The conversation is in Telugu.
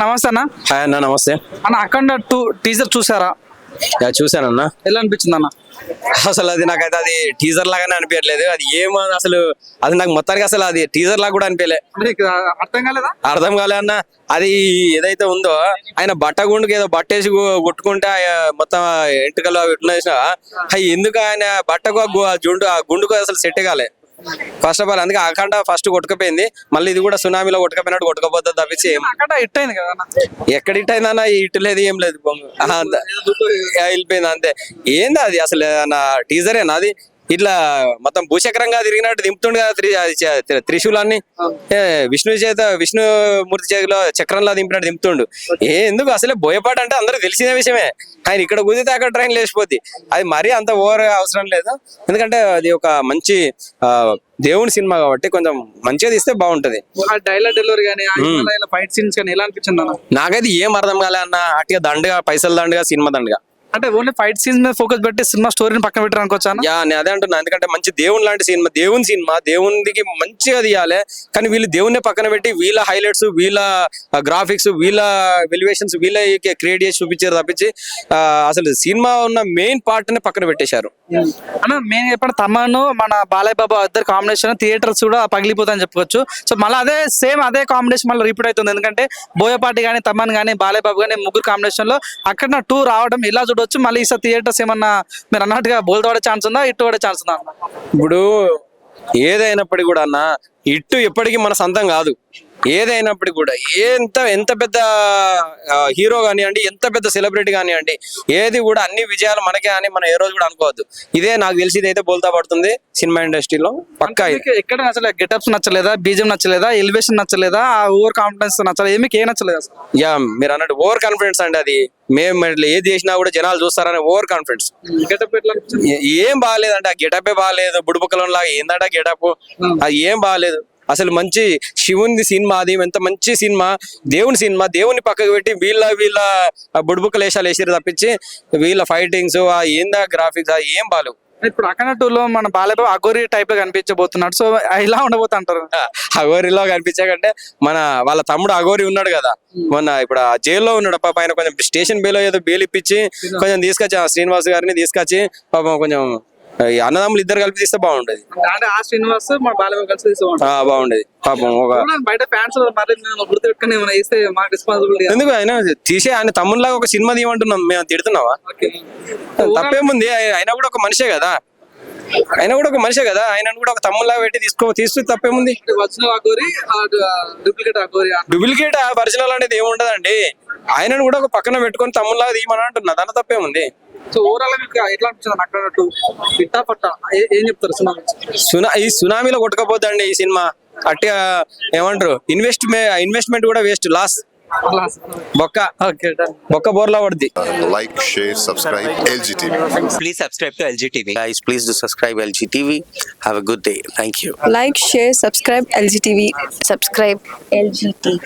నమస్తే అన్న. హాయ్ అన్న నమస్తే. అన్న అఖండ టూ టీజర్ చూసారా? యా చూశానన్న ఎలా అనిపించింది అన్న? అసలు అది నాకైతే అది టీజర్ లాగానే అనిపించట్లేదు. అది ఏమో అసలు అది నాకు మొత్తానికి అసలు అది టీజర్ లాగా కూడా అనిపించలే. అంటే ఇక అర్థం కాలేదా? అర్థం కాలే అన్న. అది ఏదైతే ఉందో ఆయన బట్ట గుండుకి ఏదో బట్ట వేసి గు- కొట్టుకుంటే మొత్తం ఎంటుకలు అవి ఇట్లా అవి ఎందుకు ఆయన బట్టకు జుండు ఆ గుండుకు అసలు సెట్ కాలే? ఫస్ట్ ఆఫ్ ఆల్ అందుకే అఖండ ఫస్ట్ కొట్టుకపోయింది. మళ్ళీ ఇది కూడా సునామీలో కొట్టుకపోయినట్టు కొట్టుకోపోతుంది తప్పించి ఏం- అఖండ హిట్ అయింది కదా ఎక్కడ ఇట్ అయిందన్న? ఇటు లేదు ఏం లేదు. వెళ్ళిపోయింది అంతే. ఏంది అది? అసలు నా టీజరేనా అది? ఇట్లా మొత్తం భూచక్రంగా తిరిగినట్టు దింపుతుండు కదా త్రిశూలాన్ని. విష్ణు చేత విష్ణుమూర్తి చేతిలో చక్రంలో దింపినట్టు దింపుతుండు. ఏ ఎందుకు? అసలే బోయపాట అంటే అందరూ తెలిసిన విషయమే. ఆయన ఇక్కడ కుదిరితే అక్కడ ట్రైన్ లేచిపోద్ది. అది మరీ అంత ఓవర్ అవసరం లేదు. ఎందుకంటే అది ఒక మంచి ఆ, దేవుని సినిమా కాబట్టి కొంచెం మంచిగా తీస్తే బాగుంటది. ఆ డైలాగ్ డెలివరీ కానీ ఫైట్ సీన్స్ కానీ ఎలా అనిపించింది అన్న నాకైతే ఏం అర్థం కాలే అన్న. అట్టిగా దండగా పైసలు దండగా సినిమా దండగా. అంటే ఓన్లీ ఫైట్ సీన్స్ మీద ఫోకస్ పెట్టి సినిమా స్టోరీని పక్కన పెట్టారు అనుకోవచ్చా అన్న యా నేను అదే అంటున్నా. ఎందుకంటే మంచి దేవుని లాంటి సినిమా దేవుని సినిమా దేవునికి మంచిగా తీయాలి. కానీ వీళ్ళు దేవుణ్ణి పక్కన పెట్టి వీళ్ళ హైలైట్స్ వీళ్ళ గ్రాఫిక్స్ వీళ్ళ వెలివేషన్స్ వీళ్ళ క్రియేట్ చేసి చూపించారు తప్పించి అసలు సినిమా ఉన్న మెయిన్ పార్ట్ని పక్కన పెట్టేశారు. అన్న మేము ఎప్పుడు తమను మన బాలయ్య బాబా ఇద్దరు కాంబినేషన్ థియేటర్స్ కూడా పగిలిపోతాయని చెప్పుకోవచ్చు. సో మళ్ళీ అదే సేమ్ అదే కాంబినేషన్ మళ్ళీ రిపీట్ అవుతుంది. ఎందుకంటే బోయపాటి కానీ తమన్ కానీ బాలయ్య బాబు కానీ ముగ్గురు కాంబినేషన్లో అక్కడ టూ రావడం ఇలా చూడొచ్చు. మళ్ళీ ఈసారి థియేటర్స్ ఏమన్నా మీరు అన్నట్టుగా బోల్తో పడే ఛాన్స్ ఉందా ఇటు పడే ఛాన్స్ ఉందా? ఇప్పుడు ఏదైనప్పటికీ కూడా అన్న ఇట్టు ఎప్పటికీ మన సొంతం కాదు. ఏదైనప్పటికీ కూడా ఎంత ఎంత పెద్ద హీరో కానివ్వండి ఎంత పెద్ద సెలబ్రిటీ కానివ్వండి ఏది కూడా అన్ని విజయాలు మనకే అని మనం ఏ రోజు కూడా అనుకోవద్దు. ఇదే నాకు తెలిసి ఇదైతే బోల్తా పడుతుంది సినిమా ఇండస్ట్రీలో. పక్కా ఎక్కడ అసలు గెటప్స్ నచ్చలేదా? బీజం నచ్చలేదా? ఎలివేషన్ నచ్చలేదా? ఆ ఓవర్ కాన్ఫిడెన్స్ నచ్చలేదు? ఏమి ఏ నచ్చలేదు అసలు. యా మీరు అన్నట్టు ఓవర్ కాన్ఫిడెన్స్ అండి అది. మేము ఏది చేసినా కూడా జనాలు చూస్తారని ఓవర్ కాన్ఫిడెన్స్. ఏం బాగాలేదంటే. ఆ గెటపే బాగాలేదు. బుడుబుక్కలం లాగా ఏందంటే గెటప్? అది ఏం బాగాలేదు. అసలు మంచి శివుని సినిమా అది ఎంత మంచి సినిమా దేవుని సినిమా దేవుని పక్కకు పెట్టి వీళ్ళ వీళ్ళ బుడుబుక్కలు వేషాలు వేసారు తప్పించి వీళ్ళ ఫైటింగ్స్ ఆ ఏందా గ్రాఫిక్స్ అది ఏం బాగాలేవు ఇప్పుడు అఖండ టూ లో మన బాలయ్య అగోరి టైప్లో కనిపించబోతున్నాడు. సో ఇలా ఉండబోతా అంటారు అగోరిలో కనిపించాకంటే మన వాళ్ళ తమ్ముడు అగోరి ఉన్నాడు కదా. మొన్న ఇప్పుడు ఆ జైల్లో ఉన్నాడు. పాప ఆయన కొంచెం స్టేషన్ బేలో ఏదో బెయిల్ ఇప్పించి కొంచెం తీసుకొచ్చి ఆ శ్రీనివాస్ గారిని తీసుకొచ్చి పాపం కొంచెం అన్నదమ్ములు ఇద్దరు కలిపి తీస్తే బాగుండేది అంటే ఆ శ్రీనివాస్ మన బాలయ్య కలిసి ఆ బాగుండేది పాపం ఒక బయట ఫ్యాన్స్ మరి నేను గుర్తు పెట్టుకుని ఏమైనా ఇస్తే మాకు రెస్పాన్సిబిలిటీ ఎందుకు ఆయన తీసే ఆయన తమ్ముళ్ళగా ఒక సినిమా తీయమంటున్నాం మేము తిడుతున్నావా? తప్పేముంది ఆయ- ఆయన కూడా ఒక మనిషే కదా. ఆయన కూడా ఒక మనిషే కదా ఆయన కూడా ఒక తమ్ముళ్ళగా పెట్టి తీసుకో తీస్తూ తప్పేముంది? డూప్లికేట్ డూప్లికేట్ ఒరిజినల్ అనేది ఏముండదండి. ఆయనను కూడా ఒక పక్కన పెట్టుకొని తమ్ముళ్ళగా తీయమని అంటున్నా దాని తప్పేముంది? సో ఏం చెప్తారు సునా ఈ సునామీలో కొట్టకపోతే అండి ఈ సినిమా. అట్ ఏమంటారు? ఇన్వెస్ట్ ఇన్వెస్ట్మెంట్ కూడా వేస్ట్ లాస్. బొక్క. బొక్క బోర్లా పడుద్ది. Like share subscribe LG TV. Please subscribe to LG TV. Guys please do subscribe LG TV. Have a good day thank you like share subscribe LG TV. Subscribe LG TV.